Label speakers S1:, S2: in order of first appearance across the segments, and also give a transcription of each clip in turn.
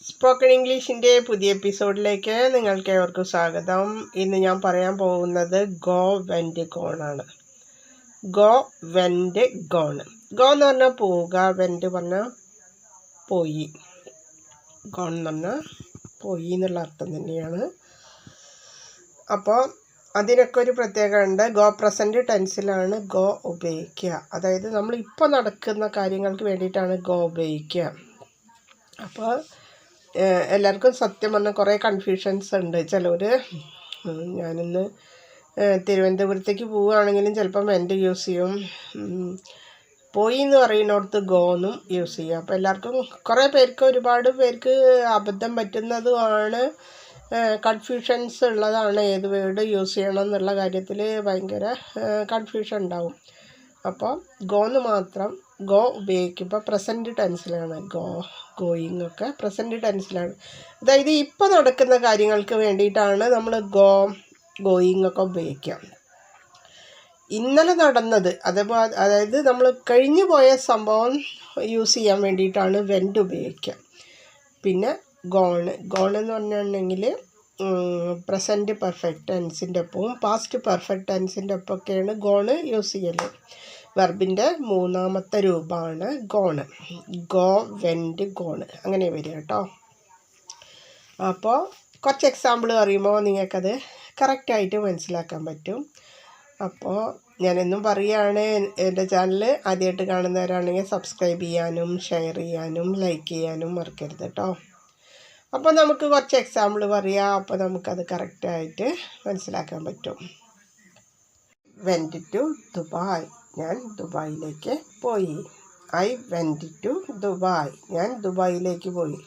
S1: Spoken ഇംഗ്ലീഷിന്റെ പുതിയ എപ്പിസോഡിലേക്ക് നിങ്ങൾക്ക് ഏവർക്കും സ്വാഗതം. ഇന്ന് ഞാൻ പറയാൻ പോകുന്നത് ഗോ വെൻഡ് ഗോൺ ആണ്. ഗോ വെൻഡ് ഗോൺ ഗോ എന്ന് പറഞ്ഞാൽ പോവുക വെൻഡ് പറഞ്ഞാൽ പോയി. ഗോൺ എന്ന് പറഞ്ഞാൽ പോയി എന്നുള്ള അർത്ഥം തന്നെയാണ്. അപ്പോൾ അതിനൊക്കെ ഒരു പ്രത്യേകത ഉണ്ട്. ഗോ പ്രസന്റ് ടെൻസിലാണ് ഗോ ഉപയോഗിക്കുക. അതായത് നമ്മൾ ഇപ്പോൾ നടക്കുന്ന കാര്യങ്ങൾക്ക് വേണ്ടിയിട്ടാണ് ഗോ ഉപയോഗിക്കുക. അപ്പോൾ എല്ലാവർക്കും സത്യം പറഞ്ഞാൽ കുറേ കൺഫ്യൂഷൻസ് ഉണ്ട്. ചിലവർ ഞാനിന്ന് തിരുവനന്തപുരത്തേക്ക് പോവുകയാണെങ്കിലും ചിലപ്പം എന്റെ യൂസ് ചെയ്യും. പോയി എന്ന് പറയുന്നിടത്ത് ഗോന്നും യൂസ് ചെയ്യും. അപ്പോൾ എല്ലാവർക്കും കുറേ പേർക്ക് ഒരുപാട് പേർക്ക് അബദ്ധം പറ്റുന്നതുമാണ്. കൺഫ്യൂഷൻസ് ഉള്ളതാണ് ഏത് വേർഡ് യൂസ് ചെയ്യണം എന്നുള്ള കാര്യത്തിൽ ഭയങ്കര കൺഫ്യൂഷൻ ഉണ്ടാവും. അപ്പോൾ ഗോന്ന് മാത്രം ഗോ ഉപയോഗിക്കുമ്പോൾ പ്രസന്റ് ടെൻസിലാണ് ഗോ ഗോയിങ് ഒക്കെ പ്രസന്റ് ടെൻസിലാണ് അതായത് ഇപ്പോൾ നടക്കുന്ന കാര്യങ്ങൾക്ക് വേണ്ടിയിട്ടാണ് നമ്മൾ ഗോ ഗോയിങ് ഒക്കെ ഉപയോഗിക്കുക. ഇന്നലെ നടന്നത് അതേപോലെ അതായത് നമ്മൾ കഴിഞ്ഞു പോയ സംഭവം യൂസ് ചെയ്യാൻ വേണ്ടിയിട്ടാണ് വെന്റ് ഉപയോഗിക്കുക. പിന്നെ ഗോണ് ഗോൺ എന്ന് പറഞ്ഞിട്ടുണ്ടെങ്കിൽ പ്രസന്റ് പെർഫെക്റ്റ് ടെൻസിന്റെ ഒപ്പവും പാസ്റ്റ് പെർഫെക്റ്റ് ടെൻസിന്റെ ഒപ്പമൊക്കെയാണ് ഗോണ് യൂസ് ചെയ്യൽ വെർബിന്റെ മൂന്നാമത്തെ രൂപമാണ് ഗോണ് ഗോ വെന്റ് ഗോണ് അങ്ങനെ വരിക കേട്ടോ. അപ്പോൾ കുറച്ച് എക്സാമ്പിൾ പറയുമ്പോൾ നിങ്ങൾക്കത് കറക്റ്റായിട്ട് മനസ്സിലാക്കാൻ പറ്റും. അപ്പോൾ ഞാനെന്നും പറയുകയാണ് എന്റെ ചാനൽ ആദ്യമായിട്ട് കാണുന്നവരാണെങ്കിൽ സബ്സ്ക്രൈബ് ചെയ്യാനും ഷെയർ ചെയ്യാനും ലൈക്ക് ചെയ്യാനും മറക്കരുത് കേട്ടോ. അപ്പോൾ നമുക്ക് കുറച്ച് എക്സാമ്പിൾ പറയാം അപ്പോൾ നമുക്കത് കറക്റ്റായിട്ട് മനസ്സിലാക്കാൻ പറ്റും. Went to Dubai. ഞാൻ ദുബായിലേക്ക് പോയി. I went to Dubai. ഞാൻ ദുബായിലേക്ക് പോയി.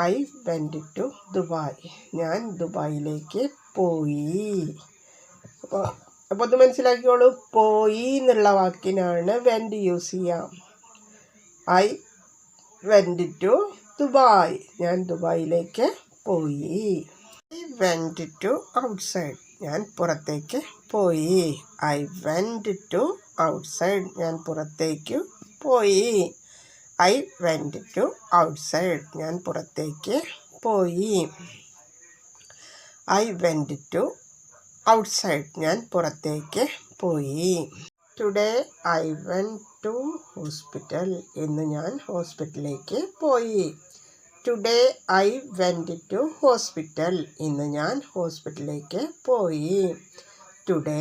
S1: I went to Dubai. ഞാൻ ദുബായിലേക്ക് പോയി. അപ്പോൾ അപ്പോൾ അത് മനസ്സിലാക്കിയോളൂ പോയി എന്നുള്ള വാക്കിനാണ് വെന്റ് യൂസ് ചെയ്യാം. I went to Dubai. ഞാൻ ദുബായിലേക്ക് പോയി. I went to outside. ഞാൻ പുറത്തേക്ക് പോയി. ഐ വെന്റ് ടു ഔട്ട്സൈഡ് ഞാൻ പുറത്തേക്ക് പോയി. ഐ വെന്റ് ടു ഔട്ട്സൈഡ് ഞാൻ പുറത്തേക്ക് പോയി. ഐ വെന്റ് ടു ഔട്ട്സൈഡ് ഞാൻ പുറത്തേക്ക് പോയി. Today I went to hospital ഇന്ന് ഞാൻ ഹോസ്പിറ്റലിലേക്ക് പോയി. Today I went to hospital ഇന്ന് ഞാൻ ഹോസ്പിറ്റലിലേക്ക് പോയി. Today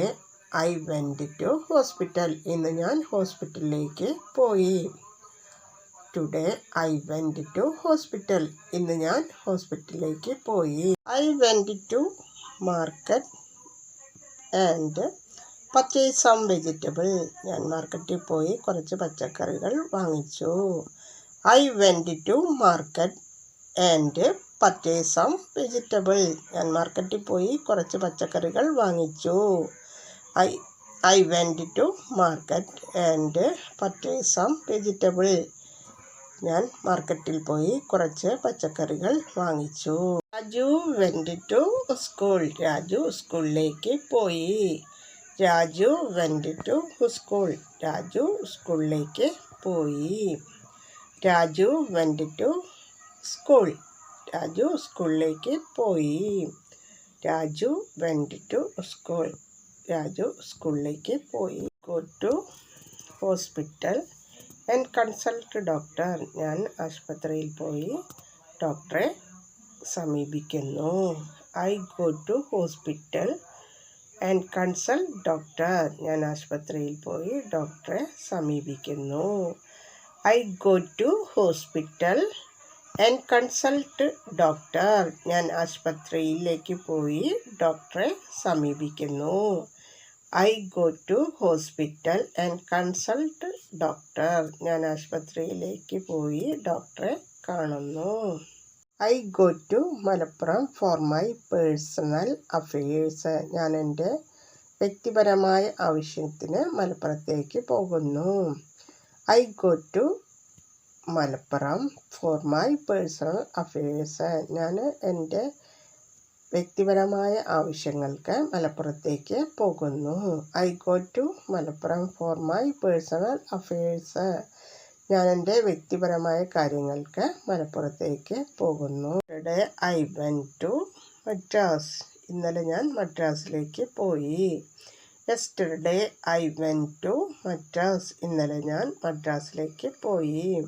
S1: I went to hospital ഇന്ന് ഞാൻ ഹോസ്പിറ്റലിലേക്ക് പോയി. Today I went to hospital ഇന്ന് ഞാൻ ഹോസ്പിറ്റലിലേക്ക് പോയി. I went to market and purchase some vegetable ഞാൻ മാർക്കറ്റിൽ പോയി കുറച്ച് പച്ചക്കറികൾ വാങ്ങിച്ചു. I went to market and purchase vegetable ഞാൻ മാർക്കറ്റിൽ പോയി കുറച്ച് പച്ചക്കറികൾ വാങ്ങിച്ചു. I I went to market and purchase vegetable ഞാൻ മാർക്കറ്റിൽ പോയി കുറച്ച് പച്ചക്കറികൾ വാങ്ങിച്ചു. Raju went to school Raju സ്കൂളിലേക്ക് പോയി. Raju went to school Raju സ്കൂളിലേക്ക് പോയി. Raju went to school Raju സ്കൂളിലേക്ക് പോയി. Raju went to school Raju സ്കൂളിലേക്ക് പോയി. Go to hospital and consult doctor ഞാൻ ആശുപത്രിയിൽ പോയി ഡോക്ടറെ സമീപിക്കുന്നു. I go to hospital and consult doctor ഞാൻ ആശുപത്രിയിൽ പോയി ഡോക്ടറെ സമീപിക്കുന്നു. I go to hospital and consult doctor. ഞാൻ ആശുപത്രിയിലേക്ക് പോയി ഡോക്ടറെ സമീപിക്കുന്നു. I go to hospital and consult doctor. ഞാൻ ആശുപത്രിയിലേക്ക് പോയി ഡോക്ടറെ കാണുന്നു. I go to Malappuram for my personal affairs. ഞാൻ എന്റെ വ്യക്തിപരമായ ആവശ്യത്തിന് മലപ്പുറത്തേക്ക് പോകുന്നു. I go to Malappuram for my personal affairs. ഞാൻ എന്റെ വ്യക്തിപരമായ ആവശ്യങ്ങൾക്ക് മലപ്പുറത്തേക്ക് പോകുന്നു. I go to Malappuram for my personal affairs. ഞാൻ എന്റെ വ്യക്തിപരമായ കാര്യങ്ങൾക്ക് മലപ്പുറത്തേക്ക് പോകുന്നു. ഇവിടെ ഐ വെൻ ടു മദ്രാസ്. ഇന്നലെ ഞാൻ മദ്രാസിലേക്ക് പോയി. Yesterday I went to Madras ഇന്നലെ ഞാൻ മദ്രാസിലേക്ക് പോയി.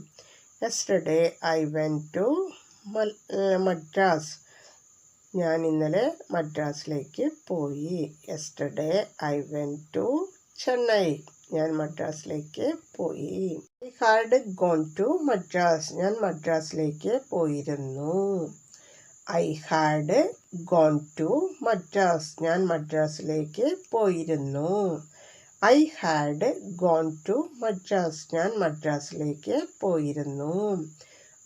S1: Yesterday I went to Madras. ഞാൻ ഇന്നലെ മദ്രാസിലേക്ക് പോയി. Yesterday I went to Chennai ഞാൻ മദ്രാസിലേക്ക് പോയി. I had gone to Madras ഞാൻ മദ്രാസിലേക്ക് പോയിരുന്നു. I had gone to Madras ഞാൻ മദ്രാസിലേക്ക് പോയിരുന്നു. I had gone to Madras ഞാൻ മദ്രാസിലേക്ക് പോയിരുന്നു.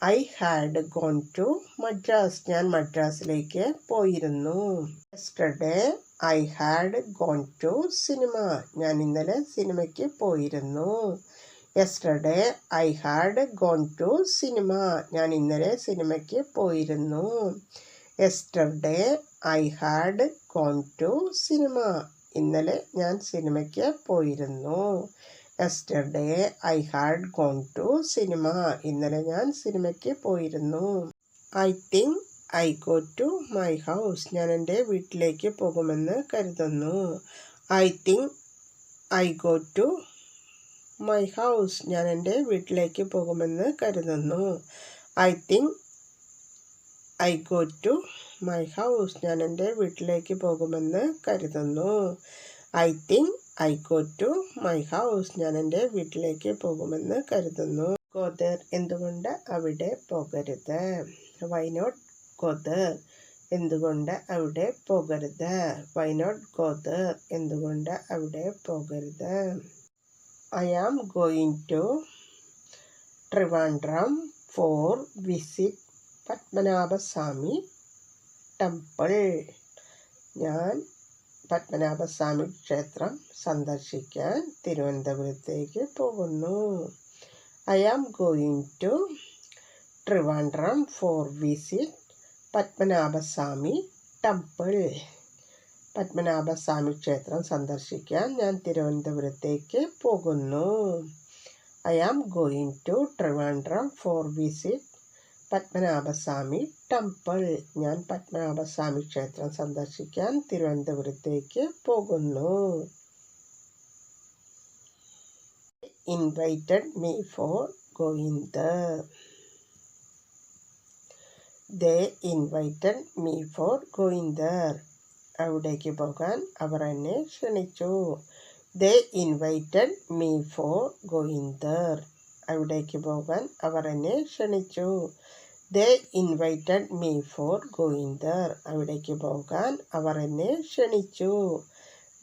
S1: I had gone to Madras ഞാൻ മദ്രാസിലേക്ക് പോയിരുന്നു. Yesterday I had gone to cinema ഞാൻ ഇന്നലെ സിനിമയ്ക്ക് പോയിരുന്നു. Yesterday I had gone to cinema ഞാൻ ഇന്നലെ സിനിമയ്ക്ക് പോയിരുന്നു. Yesterday I had gone to cinema ഇന്നലെ ഞാൻ സിനിമയ്ക്ക് പോയിരുന്നു. Yesterday I had gone to cinema ഇന്നലെ ഞാൻ സിനിമയ്ക്ക് പോയിരുന്നു. I think I go to my house ഞാൻ എന്റെ വീട്ടിലേക്ക് പോകുമെന്ന് കരുതുന്നു. I think I go to my house ഞാൻ എന്റെ വീട്ടിലേക്ക് പോകുമെന്ന് കരുതുന്നു. I think I go to my house ഞാൻ എന്റെ വീട്ടിലേക്ക് പോകുമെന്ന് കരുതുന്നു. I think I go to my house ഞാൻ എന്റെ വീട്ടിലേക്ക് പോകുമെന്ന് കരുതുന്നു. ഗോദർ എന്തുകൊണ്ട് അവിടെ പോകരുത്? വൈ നോട്ട് ഗോദർ എന്തുകൊണ്ട് അവിടെ പോകരുത്? വൈ നോട്ട് ഗോദർ എന്തുകൊണ്ട് അവിടെ പോകരുത്? I am going to Trivandrum for visit Padmanabhaswamy temple ഞാൻ പത്മനാഭസ്വാമി ക്ഷേത്രം സന്ദർശിക്കാൻ തിരുവനന്തപുരത്തേക്ക് പോകുന്നു. I am going to Trivandrum for visit Padmanabhaswamy temple Padmanabhaswamy ക്ഷേത്രം സന്ദർശിക്കാൻ ഞാൻ തിരുവനന്തപുരത്തേക്ക് പോകുന്നു. I am going to Trivandrum for visit Padmanabhaswamy temple ഞാൻ പത്മനാഭസ്വാമി ക്ഷേത്രം സന്ദർശിക്കാൻ തിരുവനന്തപുരത്തേക്ക് പോകുന്നു. Invited me for going there they invited me for going there പോകാൻ അവർ എന്നെ ക്ഷണിച്ചു they invited me for going there അവിടേക്ക് പോകാൻ അവർ എന്നെ ക്ഷണിച്ചു they invited me for going there അവിടേക്ക് പോകാൻ അവർ എന്നെ ക്ഷണിച്ചു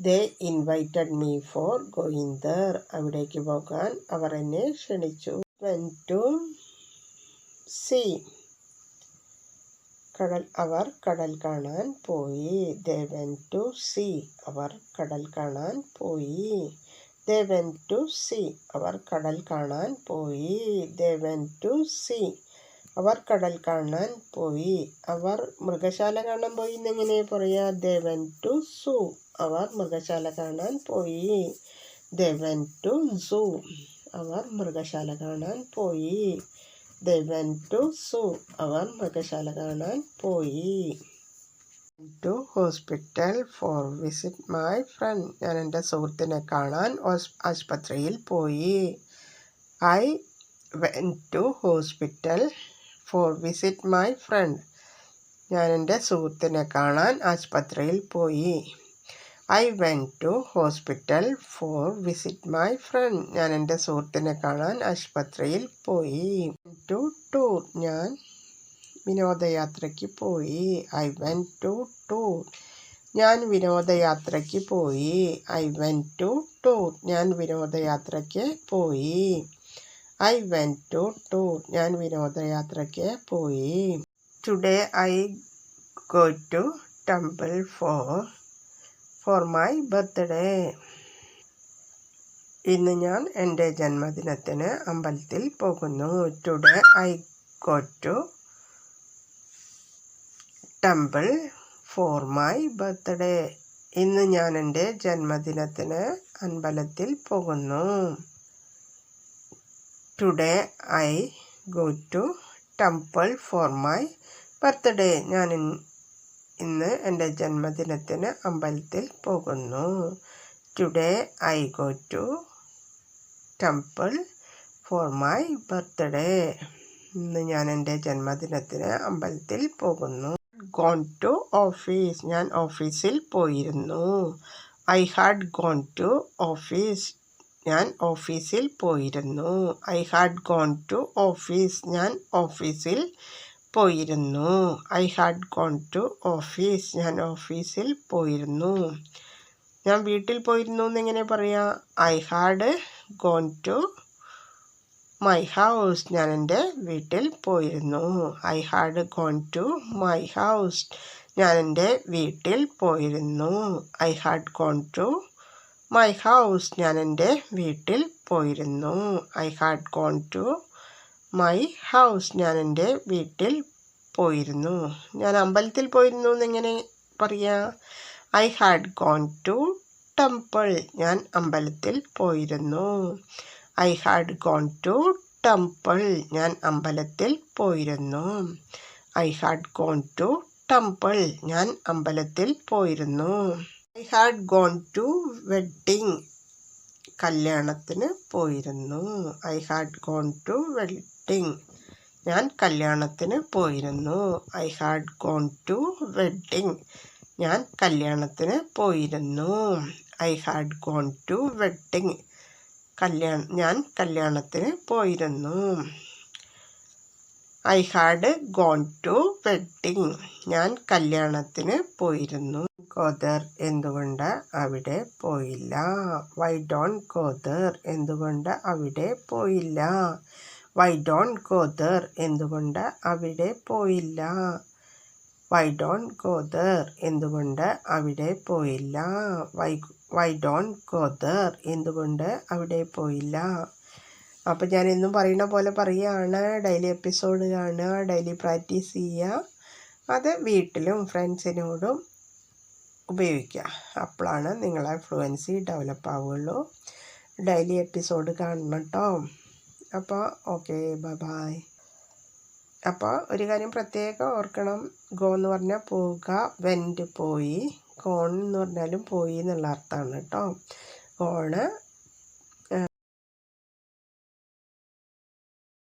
S1: they invited me for going there അവിടേക്ക് പോകാൻ അവർ എന്നെ ക്ഷണിച്ചു വെൻ ടു സി കടൽ അവർ കടൽ കാണാൻ പോയി. ദേ വെൻ ടു സി അവർ കടൽ കാണാൻ പോയി. ദേ വെൻ ടു സി അവർ കടൽ കാണാൻ പോയി. ദേ വെൻ ടു സി അവർ കടൽ കാണാൻ പോയി. അവർ മൃഗശാല കാണാൻ പോയി എന്നെങ്ങനെ പറയാ? ദേ വെൻ ടു സൂ അവർ മൃഗശാല കാണാൻ പോയി. ദേ വെൻ ടു സൂ അവർ മൃഗശാല കാണാൻ പോയി. ദേ വെൻ ടു സൂ അവർ മൃഗശാല കാണാൻ പോയി. To hospital for visit my friend. ഞാൻ എന്റെ സുഹൃത്തിനെ കാണാൻ ആശുപത്രിയിൽ പോയി. I went to hospital for visit my friend. ഞാൻ എന്റെ സുഹൃത്തിനെ കാണാൻ ആശുപത്രിയിൽ പോയി. I went to hospital for visit my friend ഞാൻ എന്റെ സുഹൃത്തിനെ കാണാൻ ആശുപത്രിയിൽ പോയി. ടു ടൂർ ഞാൻ വിനോദയാത്രയ്ക്ക് പോയി. ഐ വെന്റ് ടു ടൂർ ഞാൻ വിനോദയാത്രയ്ക്ക് പോയി. ഐ വെന്റ് ടു ടൂർ ഞാൻ വിനോദയാത്രയ്ക്ക് പോയി. ഐ വെന്റ് ടു ടൂർ ഞാൻ വിനോദയാത്രയ്ക്ക് പോയി. Today I go to temple for for my birthday ഇന്ന് ഞാൻ എന്റെ ജന്മദിനത്തിന് അമ്പലത്തിൽ പോകുന്നു. Today I go to temple for my birthday ഇന്ന് ഞാൻ എന്റെ ജന്മദിനത്തിന് അമ്പലത്തിൽ പോകുന്നു. Today I go to temple for my birthday ഞാൻ ഇന്ന് എന്റെ ജന്മദിനത്തിന് അമ്പലത്തിൽ പോകുന്നു. Today I go to temple for my birthday ഇന്ന് ഞാൻ എന്റെ ജന്മദിനത്തിന് അമ്പലത്തിൽ പോകുന്നു. ഗോൺ ടു ഓഫീസ് ഞാൻ ഓഫീസിൽ പോയിരുന്നു. I had gone to office ഞാൻ ഓഫീസിൽ പോയിരുന്നു. I had gone to office ഞാൻ ഓഫീസിൽ പോയിരുന്നു. I had gone to office ഞാൻ ഓഫീസിൽ പോയിരുന്നു. ഞാൻ വീട്ടിൽ പോയിരുന്നു എന്നെങ്ങനെ പറയാം? I had gone to my house ഞാൻ എന്റെ വീട്ടിൽ പോയിരുന്നു. I had gone to my house ഞാൻ എന്റെ വീട്ടിൽ പോയിരുന്നു. I had gone to my house ഞാൻ എന്റെ വീട്ടിൽ പോയിരുന്നു. I had gone to my house ഞാൻ എന്റെ വീട്ടിൽ പോയിരുന്നു. ഞാൻ അമ്പലത്തിൽ പോയിരുന്നു എന്നെങ്ങനെ പറയാ. I had gone to temple ഞാൻ അമ്പലത്തിൽ പോയിരുന്നു. I had gone to temple ഞാൻ അമ്പലത്തിൽ പോയിരുന്നു. I had gone to temple ഞാൻ അമ്പലത്തിൽ പോയിരുന്നു. I had gone to wedding കല്യാണത്തിന് പോയിരുന്നു. I had gone to wedding ഞാൻ കല്യാണത്തിന് പോയിരുന്നു. I had gone to wedding ഞാൻ കല്യാണത്തിന് പോയിരുന്നു. I had gone to wedding കല്യാണം ഞാൻ കല്യാണത്തിന് പോയിരുന്നു. I had gone to wedding ഞാൻ കല്യാണത്തിന് പോയിരുന്നു. ഗോദർ എന്തുകൊണ്ട് അവിടെ പോയില്ല? വൈ ഡോൺ ഗോദർ എന്തുകൊണ്ട് അവിടെ പോയില്ല? വൈ ഡോൺ ഗോദർ എന്തുകൊണ്ട് അവിടെ പോയില്ല? വൈ ഡോൺ ഗോദർ എന്തുകൊണ്ട് അവിടെ പോയില്ല? വൈ വൈ ഡോൺ ഗോദർ എന്തുകൊണ്ട് അവിടെ പോയില്ല? അപ്പോൾ ഞാൻ എന്നും പറയുന്ന പോലെ പറയുകയാണ് ഡെയിലി എപ്പിസോഡ് കാണുക ഡെയിലി പ്രാക്ടീസ് ചെയ്യുക അത് വീട്ടിലും ഫ്രണ്ട്സിനോടും ഉപയോഗിക്കുക അപ്പോഴാണ് നിങ്ങളെ ഫ്ലുവൻസി ഡെവലപ്പ് ആവുകയുള്ളൂ ഡെയിലി എപ്പിസോഡ് കാണണം കേട്ടോ അപ്പോൾ ഓക്കെ ബൈ ബൈ അപ്പോൾ ഒരു കാര്യം പ്രത്യേകം ഓർക്കണം. ഗോ എന്ന് പറഞ്ഞാൽ പോവുക വെന്റ് പോയി. കോൺ എന്ന് പറഞ്ഞാലും പോയി എന്നുള്ള അർത്ഥമാണ് കേട്ടോ. കോണ്